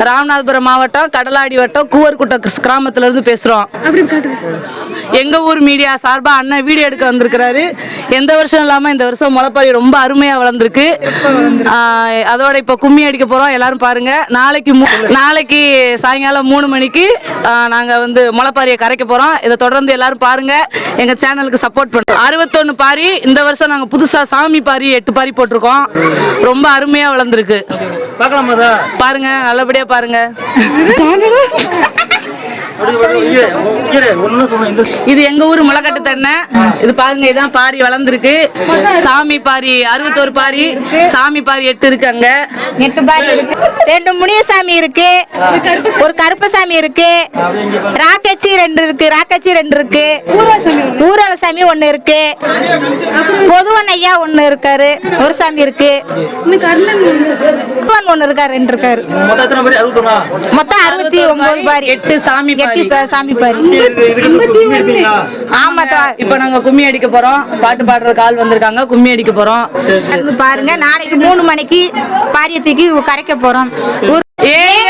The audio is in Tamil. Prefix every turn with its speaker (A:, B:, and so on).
A: ராமநாதபுரம் மாவட்டம் கடலாடி வட்டம் கூவர்குட்டை கிராமத்திலிருந்து கிராமத்துல இருந்து பேசுறோம் எங்க ஊர் மீடியா சார்பா அண்ணன் வீடியோ எடுக்க வந்திருக்கிறாரு. எந்த வருஷம் இல்லாம இந்த வருஷம் முளைப்பாரி ரொம்ப அருமையா வளர்ந்துருக்கு. அதோட இப்ப கும்மி அடிக்க போறோம். எல்லாரும் பாருங்க. நாளைக்கு மூ- நாளைக்கு சாயங்காலம் மூணு மணிக்கு ஆஹ் நாங்க வந்து முளைப்பாரியை கரைக்க போறோம். இதை தொடர்ந்து எல்லாரும் பாருங்க. எங்க சேனலுக்கு சப்போர்ட் பண்ணுறோம் அறுபத்தொன்னு பாரி இந்த வருஷம் நாங்க புதுசா சாமி பாரி எட்டு பாரி போட்டிருக்கோம். ரொம்ப அருமையா வளர்ந்துருக்கு? பாருங்க நல்லபடியா பாருங்க. இது எங்க ஊர் முளைக்கட்டு தென்னை. இது பாருங்க இதான் பாரி வளர்ந்துருக்கு. சாமி பாரி அறுபத்தோரு பாரி சாமி பாரி எட்டு இருக்கு அங்க.
B: எட்டு பாரி இருக்கு. ரெண்டு முனியசாமி இருக்கு. ஒரு கருப்பசாமி இருக்கு. ராக்கச்சி ரெண்டு இருக்கு ராக்கச்சி ரெண்டு இருக்கு. ஊரால சாமி ஒண்ணு இருக்கு. பொதுவன் ஐயா ஒண்ணு இருக்காரு. ஒரு சாமி இருக்கு. பொதுவன் ஒண்ணு இருக்காரு ரெண்டு இருக்காரு
C: மொத்தம்
B: அறுபத்தி ஒன்பது பாரி.
A: எட்டு சாமி
B: எட்டு சாமி பாரி.
C: இதுக்கு இதுக்கு கும்மி அடிப்பீங்களா?
B: ஆமா தா-
A: இப்ப நாங்க கும்மி அடிக்க போறோம். பாட்டு பாடுற கால் வந்திருக்காங்க. கும்மி அடிக்க போறோம்.
B: பாருங்க நாளைக்கு மூணு மணிக்கு பாரிய தூக்கி கரைக்க போறோம்.
A: ஏங்க